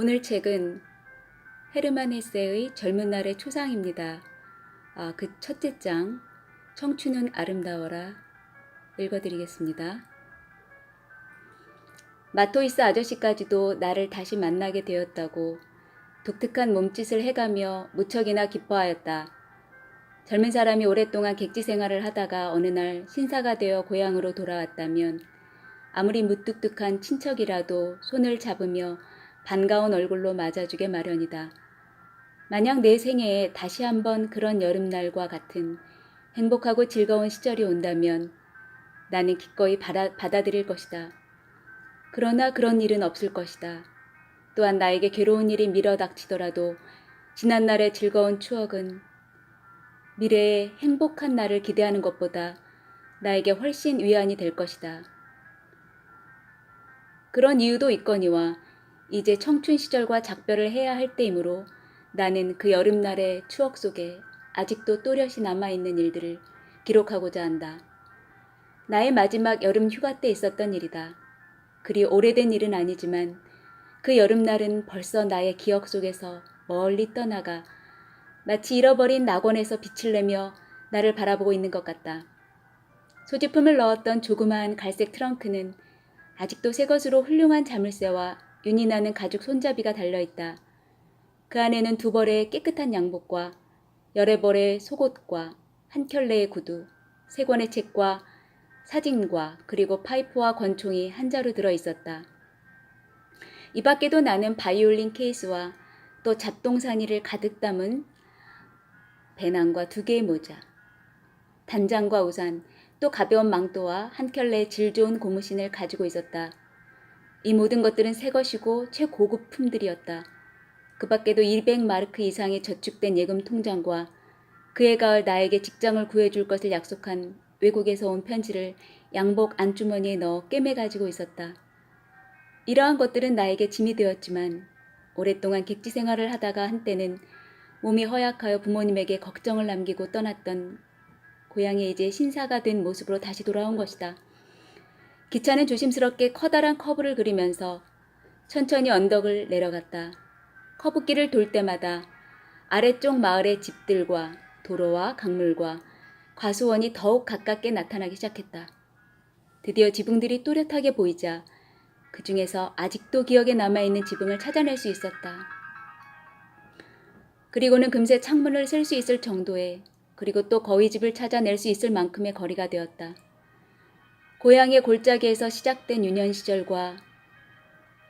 오늘 책은 헤르만 헤세의 젊은 날의 초상입니다. 아, 그 첫째 장, 청춘은 아름다워라. 읽어드리겠습니다. 마토이스 아저씨까지도 나를 다시 만나게 되었다고 독특한 몸짓을 해가며 무척이나 기뻐하였다. 젊은 사람이 오랫동안 객지 생활을 하다가 어느 날 신사가 되어 고향으로 돌아왔다면 아무리 무뚝뚝한 친척이라도 손을 잡으며 반가운 얼굴로 맞아주게 마련이다. 만약 내 생애에 다시 한번 그런 여름날과 같은 행복하고 즐거운 시절이 온다면 나는 기꺼이 받아, 받아들일 것이다. 그러나 그런 일은 없을 것이다. 또한 나에게 괴로운 일이 밀어닥치더라도 지난날의 즐거운 추억은 미래의 행복한 날을 기대하는 것보다 나에게 훨씬 위안이 될 것이다. 그런 이유도 있거니와 이제 청춘 시절과 작별을 해야 할 때이므로 나는 그 여름날의 추억 속에 아직도 또렷이 남아있는 일들을 기록하고자 한다. 나의 마지막 여름 휴가 때 있었던 일이다. 그리 오래된 일은 아니지만 그 여름날은 벌써 나의 기억 속에서 멀리 떠나가 마치 잃어버린 낙원에서 빛을 내며 나를 바라보고 있는 것 같다. 소지품을 넣었던 조그마한 갈색 트렁크는 아직도 새 것으로 훌륭한 자물쇠와 윤이 나는 가죽 손잡이가 달려있다. 그 안에는 두 벌의 깨끗한 양복과 열애 벌의 속옷과 한 켤레의 구두, 세 권의 책과 사진과 그리고 파이프와 권총이 한 자루 들어 있었다. 이 밖에도 나는 바이올린 케이스와 또 잡동사니를 가득 담은 배낭과 두 개의 모자, 단장과 우산, 또 가벼운 망토와 한 켤레 질 좋은 고무신을 가지고 있었다. 이 모든 것들은 새 것이고 최고급 품들이었다. 그 밖에도 200마르크 이상의 저축된 예금 통장과 그해 가을 나에게 직장을 구해줄 것을 약속한 외국에서 온 편지를 양복 안주머니에 넣어 꿰매 가지고 있었다. 이러한 것들은 나에게 짐이 되었지만 오랫동안 객지 생활을 하다가 한때는 몸이 허약하여 부모님에게 걱정을 남기고 떠났던 고향에 이제 신사가 된 모습으로 다시 돌아온 것이다. 기차는 조심스럽게 커다란 커브를 그리면서 천천히 언덕을 내려갔다. 커브길을 돌 때마다 아래쪽 마을의 집들과 도로와 강물과 과수원이 더욱 가깝게 나타나기 시작했다. 드디어 지붕들이 또렷하게 보이자 그 중에서 아직도 기억에 남아있는 지붕을 찾아낼 수 있었다. 그리고는 금세 창문을 쓸 수 있을 정도의 그리고 또 거위 집을 찾아낼 수 있을 만큼의 거리가 되었다. 고향의 골짜기에서 시작된 유년 시절과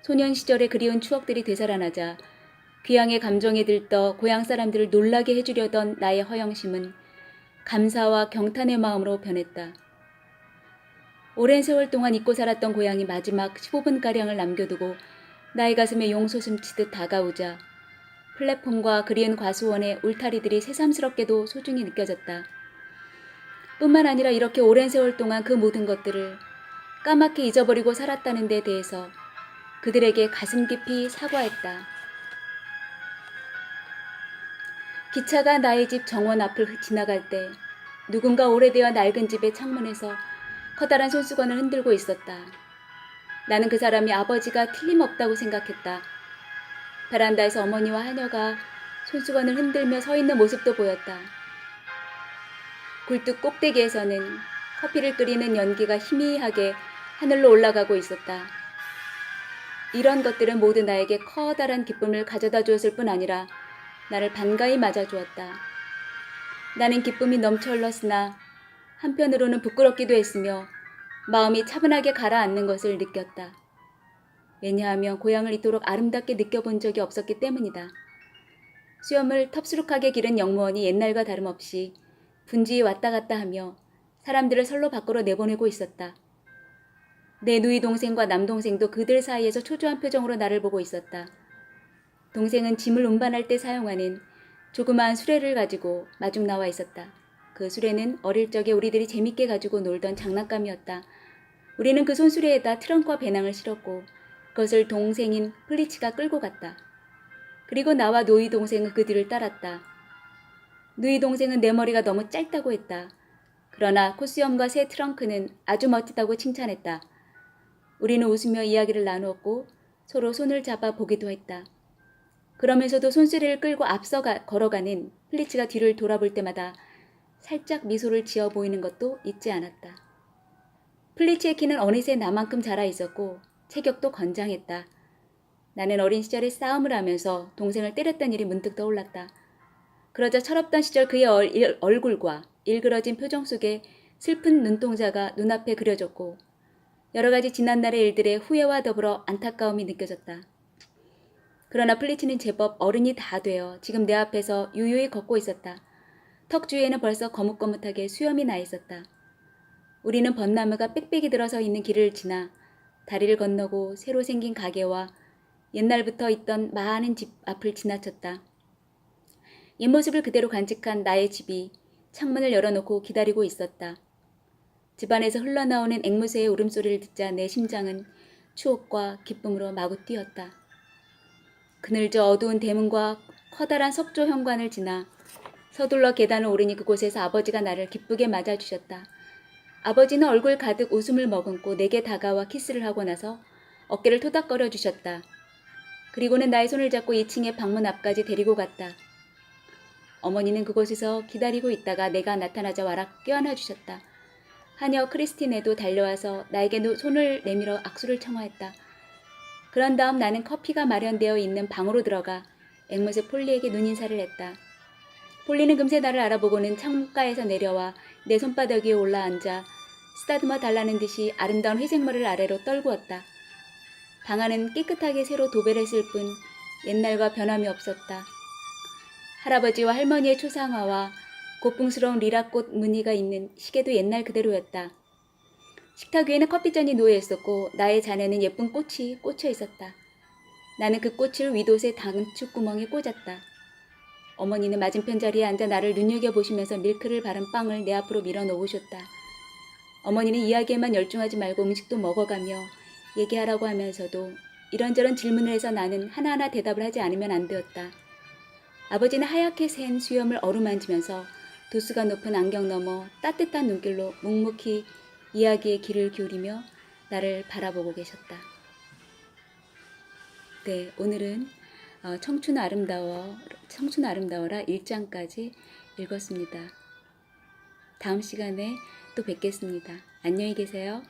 소년 시절의 그리운 추억들이 되살아나자 귀향의 감정에 들떠 고향 사람들을 놀라게 해주려던 나의 허영심은 감사와 경탄의 마음으로 변했다. 오랜 세월 동안 잊고 살았던 고향이 마지막 15분가량을 남겨두고 나의 가슴에 용솟음 치듯 다가오자 플랫폼과 그리운 과수원의 울타리들이 새삼스럽게도 소중히 느껴졌다. 뿐만 아니라 이렇게 오랜 세월 동안 그 모든 것들을 까맣게 잊어버리고 살았다는 데 대해서 그들에게 가슴 깊이 사과했다. 기차가 나의 집 정원 앞을 지나갈 때 누군가 오래되어 낡은 집의 창문에서 커다란 손수건을 흔들고 있었다. 나는 그 사람이 아버지가 틀림없다고 생각했다. 베란다에서 어머니와 하녀가 손수건을 흔들며 서 있는 모습도 보였다. 굴뚝 꼭대기에서는 커피를 끓이는 연기가 희미하게 하늘로 올라가고 있었다. 이런 것들은 모두 나에게 커다란 기쁨을 가져다 주었을 뿐 아니라 나를 반가이 맞아 주었다. 나는 기쁨이 넘쳐 흘렀으나 한편으로는 부끄럽기도 했으며 마음이 차분하게 가라앉는 것을 느꼈다. 왜냐하면 고향을 이토록 아름답게 느껴본 적이 없었기 때문이다. 수염을 텁수룩하게 기른 영무원이 옛날과 다름없이 분지에 왔다 갔다 하며 사람들을 선로 밖으로 내보내고 있었다. 내 누이 동생과 남동생도 그들 사이에서 초조한 표정으로 나를 보고 있었다. 동생은 짐을 운반할 때 사용하는 조그마한 수레를 가지고 마중 나와 있었다. 그 수레는 어릴 적에 우리들이 재밌게 가지고 놀던 장난감이었다. 우리는 그 손수레에다 트렁크와 배낭을 실었고 그것을 동생인 플리치가 끌고 갔다. 그리고 나와 노이 동생은 그 뒤를 따랐다. 누이 동생은 내 머리가 너무 짧다고 했다. 그러나 코스염과 새 트렁크는 아주 멋지다고 칭찬했다. 우리는 웃으며 이야기를 나누었고 서로 손을 잡아 보기도 했다. 그러면서도 손수레를 끌고 앞서 가- 걸어가는 플리츠가 뒤를 돌아볼 때마다 살짝 미소를 지어 보이는 것도 잊지 않았다. 플리츠의 키는 어느새 나만큼 자라 있었고 체격도 건장했다. 나는 어린 시절에 싸움을 하면서 동생을 때렸던 일이 문득 떠올랐다. 그러자 철없던 시절 그의 얼, 일- 얼굴과 일그러진 표정 속에 슬픈 눈동자가 눈앞에 그려졌고 여러 가지 지난날의 일들의 후회와 더불어 안타까움이 느껴졌다. 그러나 플리츠는 제법 어른이 다 되어 지금 내 앞에서 유유히 걷고 있었다. 턱 주위에는 벌써 거뭇거뭇하게 수염이 나 있었다. 우리는 벚나무가 빽빽이 들어서 있는 길을 지나 다리를 건너고 새로 생긴 가게와 옛날부터 있던 많은 집 앞을 지나쳤다. 옛모습을 그대로 간직한 나의 집이 창문을 열어놓고 기다리고 있었다. 집안에서 흘러나오는 앵무새의 울음소리를 듣자 내 심장은 추억과 기쁨으로 마구 뛰었다. 그늘져 어두운 대문과 커다란 석조 현관을 지나 서둘러 계단을 오르니 그곳에서 아버지가 나를 기쁘게 맞아주셨다. 아버지는 얼굴 가득 웃음을 머금고 내게 다가와 키스를 하고 나서 어깨를 토닥거려 주셨다. 그리고는 나의 손을 잡고 2층의 방문 앞까지 데리고 갔다. 어머니는 그곳에서 기다리고 있다가 내가 나타나자 와락 껴안아 주셨다. 하녀 크리스틴에도 달려와서 나에게 노- 손을 내밀어 악수를 청하했다. 그런 다음 나는 커피가 마련되어 있는 방으로 들어가 앵무새 폴리에게 눈인사를 했다. 폴리는 금세 나를 알아보고는 창가에서 내려와 내 손바닥 위에 올라앉아 쓰다듬어 달라는 듯이 아름다운 회색머리를 아래로 떨구었다. 방 안은 깨끗하게 새로 도배를 했을 뿐 옛날과 변함이 없었다. 할아버지와 할머니의 초상화와 고풍스러운 리라꽃 무늬가 있는 시계도 옛날 그대로였다. 식탁 위에는 커피잔이 놓여 있었고 나의 잔에는 예쁜 꽃이 꽂혀 있었다. 나는 그 꽃을 위도새 단축구멍에 꽂았다. 어머니는 맞은편 자리에 앉아 나를 눈여겨보시면서 밀크를 바른 빵을 내 앞으로 밀어 놓으셨다. 어머니는 이야기에만 열중하지 말고 음식도 먹어가며 얘기하라고 하면서도 이런저런 질문을 해서 나는 하나하나 대답을 하지 않으면 안 되었다. 아버지는 하얗게 샌 수염을 어루만지면서 도수가 높은 안경 너머 따뜻한 눈길로 묵묵히 이야기에 귀를 기울이며 나를 바라보고 계셨다. 네, 오늘은 어, 청춘 아름다워 청춘 아름다워라 1장까지 읽었습니다. 다음 시간에 또 뵙겠습니다. 안녕히 계세요.